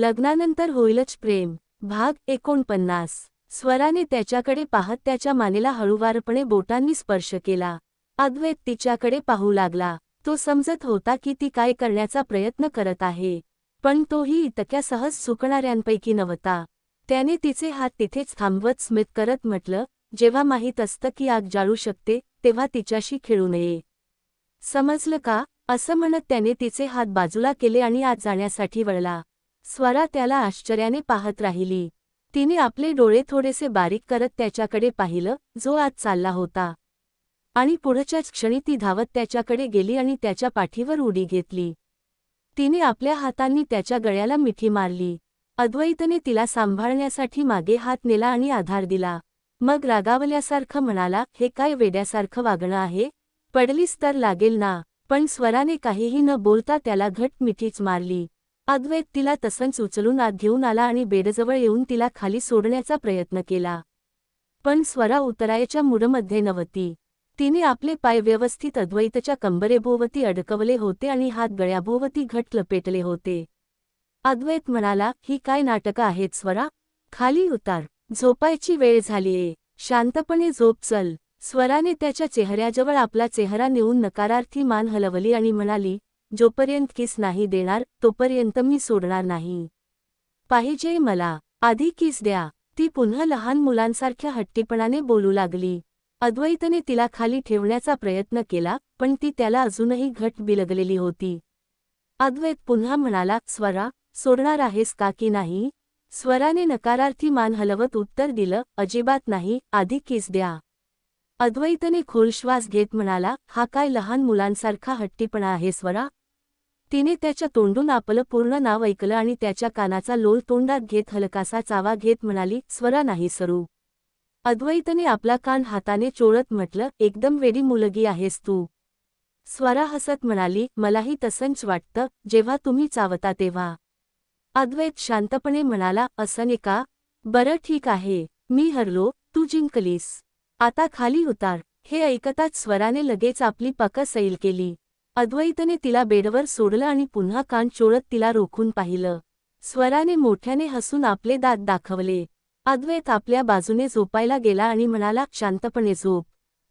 लग्नानंतर होईलच प्रेम. भाग एकोणपन्नास. स्वराने त्याच्याकडे पाहत त्याच्या मानेला हळूवारपणे बोटांनी स्पर्श केला. अद्वैत तिच्याकडे पाहू लागला. तो समजत होता की ती काय करण्याचा प्रयत्न करत आहे. पण तोही इतक्या सहज सुकणाऱ्यांपैकी नव्हता. त्याने तिचे हात तिथेच थांबवत स्मित करत म्हटलं जेव्हा माहीत असतं की आग जाळू शकते तेव्हा तिच्याशी खेळू नये. समजलं का? असं म्हणत त्याने तिचे हात बाजूला केले आणि आत जाण्यासाठी वळला. स्वरा त्याला आश्चर्याने पाहत राहिली. तिने आपले डोळे थोडेसे बारीक करत त्याच्याकडे पाहिलं जो आत चालला होता. आणि पुढच्याच क्षणी ती धावत त्याच्याकडे गेली आणि त्याच्या पाठीवर उडी घेतली. तिने आपल्या हातांनी त्याच्या गळ्याला मिठी मारली. अद्वैतने तिला सांभाळण्यासाठी मागे हात नेला आणि आधार दिला. मग रागावल्यासारखं म्हणाला हे काय वेड्यासारखं वागणं आहे? पडलीस तर लागेल ना. पण स्वराने काहीही न बोलता त्याला घट मिठीच मारली. अद्वैत तिला तसंच उचलून आत घेऊन आला आणि बेडजवळ येऊन तिला खाली सोडण्याचा प्रयत्न केला. पण स्वरा उतरायच्या मूडमध्ये नव्हती. तिने आपले पाय व्यवस्थित अद्वैतच्या कंबरेभोवती अडकवले होते आणि हात गळ्याभोवती घट लपेटले होते. अद्वैत म्हणाला ही काय नाटकं आहेत स्वरा? खाली उतार. झोपायची वेळ झालीये शांतपणे झोप चल. स्वराने त्याच्या चेहऱ्याजवळ आपला चेहरा नेऊन नकारार्थी मान हलवली आणि म्हणाली जोपर्यंत किस नाही देणार तोपर्यंत मी सोडणार नाही. पाहिजे मला आधी किस द्या. ती पुन्हा लहान मुलांसारख्या हट्टीपणाने बोलू लागली. अद्वैतने तिला खाली ठेवण्याचा प्रयत्न केला पण ती त्याला अजूनही घट बिलगलेली होती. अद्वैत पुन्हा म्हणाला स्वरा सोडणार आहेस का की नाही स्वराने नकारार्थी मान हलवत उत्तर दिलं अजिबात नाही आधी किस द्या अद्वैतने खोल श्वास घेत म्हणाला हा काय लहान मुलांसारखा हट्टीपणा आहे स्वरा? तिने त्याच्या तोंडून आपलं पूर्ण नाव ऐकलं आणि त्याच्या कानाचा लोल तोंडात घेत हलकासा चावा घेत म्हणाली स्वरा नाही सरू. अद्वैतने आपला कान हाताने चोळत म्हटलं एकदम वेडी मुलगी आहेस तू. स्वरा हसत म्हणाली मलाही तसंच वाटतं जेव्हा तुम्ही चावता तेव्हा. अद्वैत शांतपणे म्हणाला असं का? बरं ठीक आहे. मी हरलो तू जिंकलीस. आता खाली उतार. हे ऐकताच स्वराने लगेच आपली पक सैल केली. अद्वैतने तिला बेडवर सोडलं आणि पुन्हा कान चोळत तिला रोखून पाहिलं. स्वराने मोठ्याने हसून आपले दात दाखवले. अद्वैत आपल्या बाजूने झोपायला गेला आणि म्हणाला शांतपणे झोप.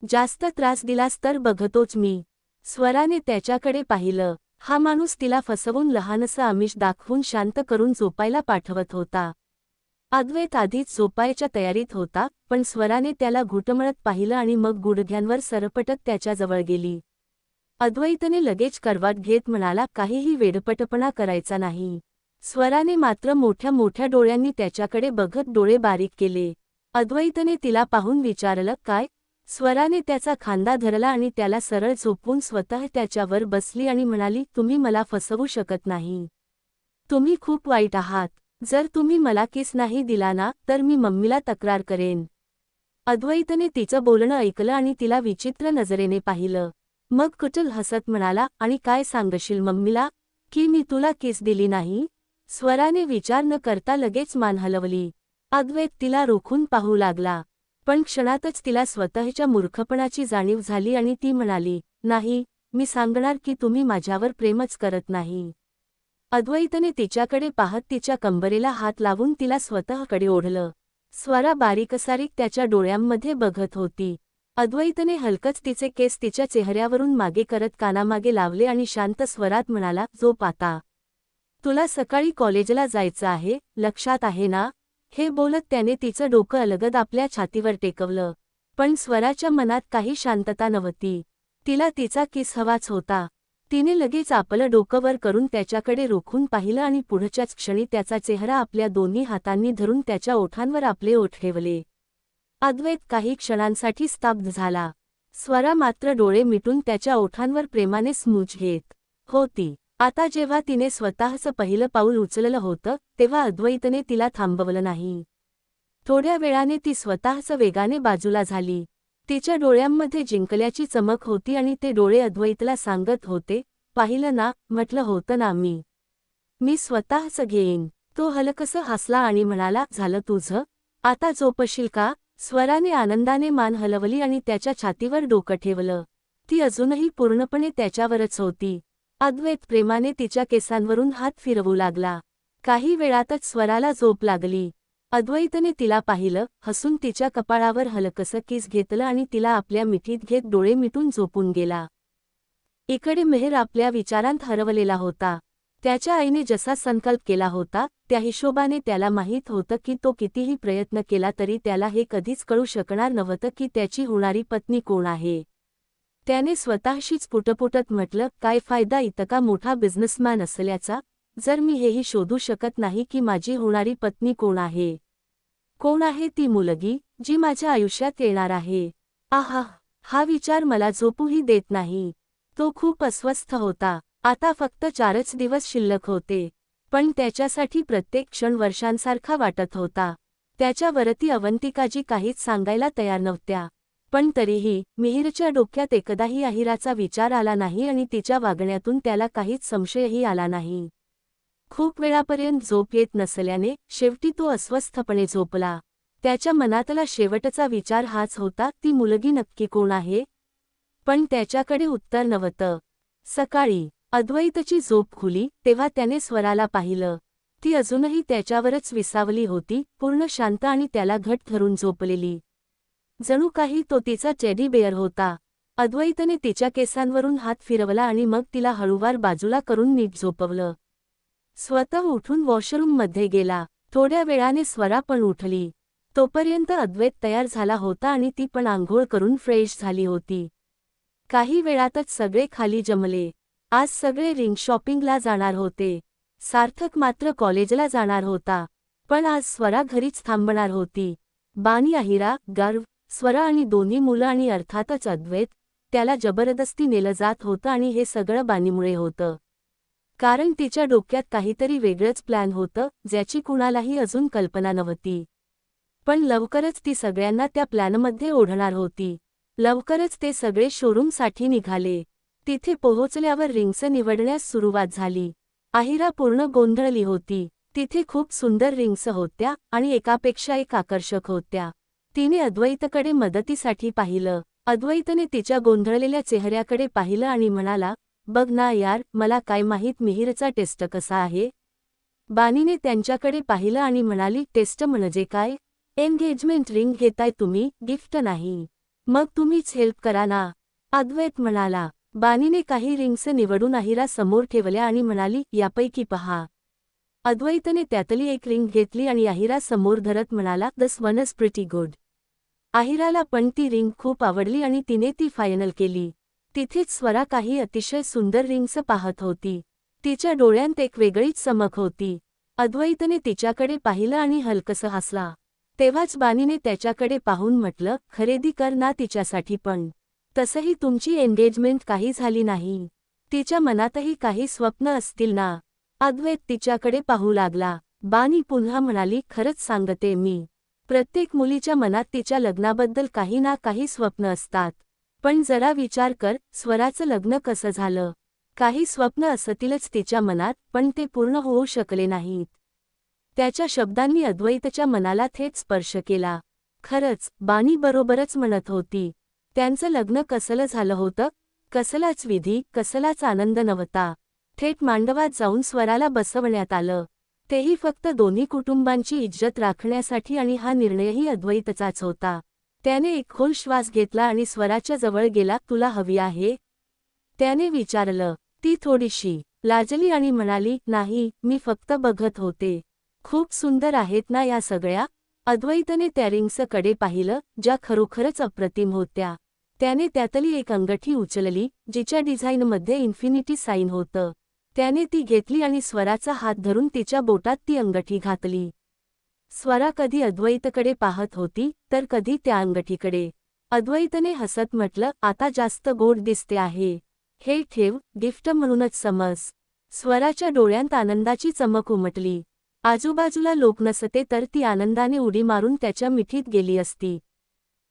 जास्त त्रास दिलास तर बघतोच मी. स्वराने त्याच्याकडे पाहिलं. हा माणूस तिला फसवून लहानसं आमिष दाखवून शांत करून झोपायला पाठवत होता. अद्वैत आधीच झोपायच्या तयारीत होता पण स्वराने त्याला घुटमळत पाहिलं आणि मग गुडघ्यांवर सरपटत त्याच्याजवळ गेली. अद्वैतने लगेच करवाट घेत म्हणाला काहीही वेडपटपणा करायचा नाही. स्वराने मात्र मोठ्या मोठ्या डोळ्यांनी त्याच्याकडे बघत डोळे बारीक केले. अद्वैतने तिला पाहून विचारलं काय स्वराने त्याचा खांदा धरला आणि त्याला सरळ झोपून स्वतः त्याच्यावर बसली आणि म्हणाली तुम्ही मला फसवू शकत नाही. तुम्ही खूप वाईट आहात. जर तुम्ही मला किस नाही दिला ना तर मी मम्मीला तक्रार करेन अद्वैतने तिचं बोलणं ऐकलं आणि तिला विचित्र नजरेने पाहिलं. मग कुटल हसत म्हणाला आणि काय सांगशील मम्मीला की मी तुला किस दिली नाही? स्वराने विचार न करता लगेच मान हलवली. अद्वैत तिला रोखून पाहू लागला. पण क्षणातच तिला स्वतःच्या मूर्खपणाची जाणीव झाली आणि ती म्हणाली नाही मी सांगणार की तुम्ही माझ्यावर प्रेमच करत नाही अद्वैतने तिच्याकडे पाहत तिच्या कंबरेला हात लावून तिला स्वतःकडे ओढलं. स्वरा बारीकसारीक त्याच्या डोळ्यांमध्ये बघत होती. अद्वैतने हलकच तिचे केस तिच्या चेहऱ्यावरून मागे करत कानामागे लावले आणि शांत स्वरात म्हणाला जो पाता तुला सकाळी कॉलेजला जायचं आहे लक्षात आहे ना हे बोलत त्याने तिचं डोकं अलगद आपल्या छातीवर टेकवलं. पण स्वराच्या मनात काही शांतता नव्हती. तिला तिचा किस हवाच होता. तिने लगेच आपलं डोकंवर करून त्याच्याकडे रोखून पाहिलं आणि पुढच्याच क्षणी त्याचा चेहरा आपल्या दोन्ही हातांनी धरून त्याच्या ओठांवर आपले ओठ ठेवले. अद्वैत काही क्षणांसाठी स्तब्ध झाला. स्वरा मात्र डोळे मिटून त्याच्या ओठांवर प्रेमाने स्मूज घेत होती. आता जेव्हा तिने स्वतःचं पहिलं पाऊल उचललं होतं तेव्हा अद्वैतने तिला थांबवलं नाही. थोड्या वेळाने ती स्वतःच वेगाने बाजूला झाली. तिच्या डोळ्यांमध्ये जिंकल्याची चमक होती आणि ते डोळे अद्वैतला सांगत होते पाहिलं ना म्हटलं होतं ना मी. मी स्वतःच घेईन. तो हलकसं हसला आणि म्हणाला झालं तुझं? आता झोपशील का? स्वराने आनंदाने मान हलवली आणि त्याच्या छातीवर डोकं ठेवलं. ती अजूनही पूर्णपणे त्याच्यावरच होती. अद्वैत प्रेमाने तिच्या केसांवरून हात फिरवू लागला. काही वेळातच स्वराला झोप लागली. अद्वैतने तिला पाहिलं हसून तिच्या कपाळावर हलकसं किस घेतलं आणि तिला आपल्या मिठीत घेत डोळे मिटून झोपून गेला. इकडे मेहर आपल्या विचारांत हरवलेला होता. त्याच्या आईने जसा संकल्प केला होता त्या हिशोबाने त्याला माहीत होतं की तो कितीही प्रयत्न केला तरी त्याला हे कधीच कळू शकणार नव्हतं की त्याची होणारी पत्नी कोण आहे. त्याने स्वतःशीच पुटपुटत म्हटलं काय फायदा इतका मोठा बिझनेसमॅन असल्याचा? जर मी हेही शोधू शकत नाही की माझी होणारी पत्नी कोण आहे. कोण आहे ती मुलगी जी माझ्या आयुष्यात येणार आहे? आहा हा विचार मला झोपूही देत नाही. तो खूप अस्वस्थ होता. आता फक्त चारच दिवस शिल्लक होते पण त्याच्यासाठी प्रत्येक क्षण वर्षांसारखा वाटत होता. त्याच्यावरती अवंतिकाजी काहीच सांगायला तयार नव्हत्या. पण तरीही मिहिरच्या डोक्यात एकदाही अहिराचा विचार आला नाही आणि तिच्या वागण्यातून त्याला काहीच संशयही आला नाही. खूप वेळापर्यंत झोप येत नसल्याने शेवटी तो अस्वस्थपणे झोपला. त्याच्या मनातला शेवटचा विचार हाच होता ती मुलगी नक्की कोण आहे? पण त्याच्याकडे उत्तर नव्हतं. सकाळी अद्वैतची झोप खुली तेव्हा त्याने स्वराला पाहिलं. ती अजूनही त्याच्यावरच विसावली होती पूर्ण शांत आणि त्याला घट धरून झोपलेली. जणू काही तो तिचा चेडी बेअर होता. अद्वैतने तिच्या केसांवरून हात फिरवला आणि मग तिला हळूवार बाजूला करून नीट झोपवलं. स्वतः उठून वॉशरूममध्ये गेला. थोड्या वेळाने स्वरा पण उठली. तोपर्यंत अद्वैत तयार झाला होता आणि ती पण आंघोळ करून फ्रेश झाली होती. काही वेळातच सगळे खाली जमले. आज सगळे रिंग शॉपिंगला जाणार होते. सार्थक मात्र कॉलेजला जाणार होता. पण आज स्वरा घरीच थांबणार होती. बानी अहिरा गर्व स्वरा आणि दोन्ही मुलं आणि अर्थातच अद्वैत त्याला जबरदस्ती नेलं जात होतं आणि हे सगळं बानीमुळे होतं. कारण तिच्या डोक्यात काहीतरी वेगळंच प्लॅन होतं ज्याची कुणालाही अजून कल्पना नव्हती. पण लवकरच ती सगळ्यांना त्या प्लॅनमध्ये ओढणार होती. लवकरच ते सगळे शोरूमसाठी निघाले. तिथे पोहोचल्यावर रिंग्स निवडण्यास सुरुवात झाली. आहिरा पूर्ण गोंधळली होती. तिथे खूप सुंदर रिंग्स होत्या आणि एकापेक्षा एक आकर्षक होत्या. तिने अद्वैतकडे मदतीसाठी पाहिलं. अद्वैतने तिच्या गोंधळलेल्या चेहऱ्याकडे पाहिलं आणि म्हणाला बघ ना यार मला काय माहीत मिहिरचा टेस्ट कसा आहे? बानीने त्यांच्याकडे पाहिलं आणि म्हणाली टेस्ट म्हणजे काय? एंगेजमेंट रिंग घेताय तुम्ही गिफ्ट नाही. मग तुम्हीच हेल्प करा ना. अद्वैत म्हणाला बानीने काही रिंग्स निवडून अहिरा समोर ठेवल्या आणि म्हणाली यापैकी पहा. अद्वैतने त्यातली एक रिंग घेतली आणि आहिरा समोर धरत म्हणाला this one is pretty good आहिराला पण ती रिंग खूप आवडली आणि तिने ती फायनल केली. तिथेच स्वरा काही अतिशय सुंदर रिंग्स पाहत होती. तिच्या डोळ्यांत एक वेगळीच चमक होती. अद्वैतने तिच्याकडे पाहिलं आणि हलकसं हसला. तेव्हाच बानीने त्याच्याकडे पाहून म्हटलं खरेदी कर ना तिच्यासाठी पण. तसंही तुमची एंगेजमेंट काही झाली नाही. तिच्या मनातही काही स्वप्न असतील ना? अद्वैत तिच्याकडे पाहू लागला. बानी पुन्हा म्हणाली खरंच सांगते मी. प्रत्येक मुलीच्या मनात तिच्या लग्नाबद्दल काही ना काही स्वप्न असतात. पण जरा विचार कर स्वराचं लग्न कसं झालं? काही स्वप्न असतीलच तिच्या मनात पण ते पूर्ण होऊ शकले नाहीत. त्याच्या शब्दांनी अद्वैतच्या मनाला थेट स्पर्श केला. खरंच बानी बरोबरच म्हणत होती. त्यांचं लग्न कसलं झालं होतं? कसलाच विधी कसलाच आनंद नव्हता. थेट मांडवात जाऊन स्वराला बसवण्यात आलं. तेही फक्त दोन्ही कुटुंबांची इज्जत राखण्यासाठी आणि हा निर्णयही अद्वैतचाच होता. त्याने एक खोल श्वास घेतला आणि स्वराच्या जवळ गेला तुला हवी आहे त्याने विचारलं. ती थोडीशी लाजली आणि म्हणाली नाही मी फक्त बघत होते. खूप सुंदर आहेत ना या सगळ्या अद्वैतने त्या रिंग्सकडे पाहिलं ज्या खरोखरच अप्रतिम होत्या. त्याने त्यातली एक अंगठी उचलली जिच्या डिझाईनमध्ये इन्फिनिटी साईन होतं. त्याने ती घेतली आणि स्वराचा हात धरून तिच्या बोटात ती अंगठी घातली. स्वरा कधी अद्वैतकडे पाहत होती तर कधी त्या अंगठीकडे. अद्वैतने हसत म्हटलं आता जास्त गोड दिसते आहे. हे ठेव गिफ्ट म्हणूनच समज. स्वराच्या डोळ्यांत आनंदाची चमक उमटली. आजूबाजूला लोक नसते तर ती आनंदाने उडी मारून त्याच्या मिठीत गेली असती.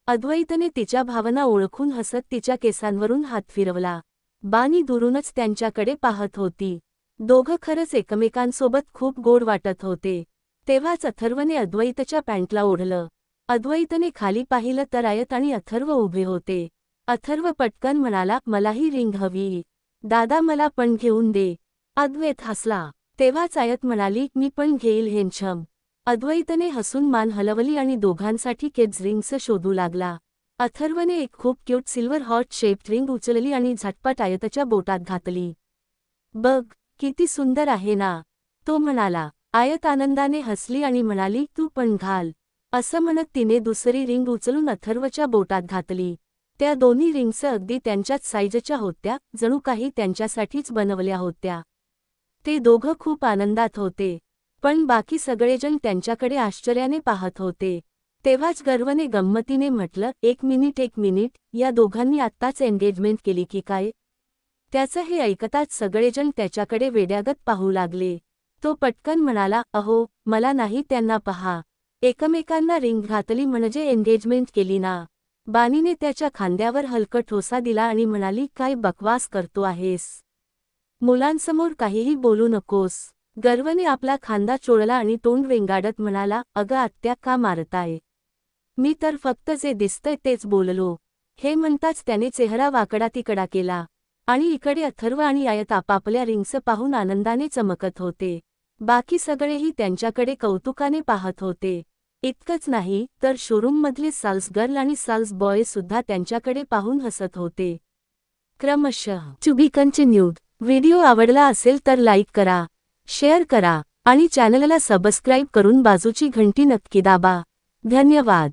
अद्वैतने तिच्या भावना ओळखून हसत तिच्या केसांवरून हात फिरवला. बानी दुरूनच त्यांच्याकडे पाहत होती. दोघं खरंच एकमेकांसोबत खूप गोड वाटत होते. तेव्हाच अथर्वने अद्वैतच्या पॅन्टला ओढलं. अद्वैतने खाली पाहिलं तर आयत आणि अथर्व उभे होते. अथर्व पटकन म्हणाला मलाही रिंग हवी. दादा मला पण घेऊन दे. अद्वैत हसला. तेव्हाच आयत म्हणाली मी पण घेईल हेंछम अद्वैतने हसून मान हलवली आणि दोघांसाठी केब्ज रिंग्स शोधू लागला. अथर्वने एक खूप cute silver heart shaped ring उचलली आणि झटपट आयतच्या बोटात घातली. बघ किती सुंदर आहे ना तो म्हणाला. आयत आनंदाने हसली आणि म्हणाली तू पण घाल. असं म्हणत तिने दुसरी रिंग उचलून अथर्वच्या बोटात घातली. त्या दोन्ही रिंग्स अगदी त्यांच्याच साईजच्या होत्या जणू काही त्यांच्यासाठीच बनवल्या होत्या. ते दोघं खूप आनंदात होते. पण बाकी सगळेजण त्यांच्याकडे आश्चर्याने पाहत होते. तेव्हाच गर्वने गंमतीने म्हटलं एक मिनिट एक मिनिट या दोघांनी आत्ताच एंगेजमेंट केली की काय? त्याचं हे ऐकताच सगळेजण त्याच्याकडे वेड्यागत पाहू लागले. तो पटकन म्हणाला अहो मला नाही त्यांना पहा. एकमेकांना रिंग घातली म्हणजे एंगेजमेंट केली ना. बानीने त्याच्या खांद्यावर हलकं ठोसा दिला आणि म्हणाली काय बकवास करतो आहेस? मुलांसमोर काहीही बोलू नकोस. गर्वने आपला खांदा चोळला आणि तोंड वेंगाडत म्हणाला अगं आत्या का मारताय? मी तर फक्त जे दिसतंय तेच बोललो हे म्हणताच त्याने चेहरा वाकडा तिकडा केला आणि इकडे अथर्व आणि आयत आपापल्या रिंग्स पाहून आनंदाने चमकत होते. बाकी सगळेही त्यांच्याकडे कौतुकाने पाहत होते. इतकंच नाही तर शोरूममधले साल्स गर्ल आणि साल्स बॉय सुद्धा त्यांच्याकडे पाहून हसत होते. क्रमशः टू बी कंटिन्यूड व्हिडिओ आवडला असेल तर लाईक करा. शेअर करा आणि चॅनलला सबस्क्राईब करून बाजूची घंटी नक्की दाबा. धन्यवाद.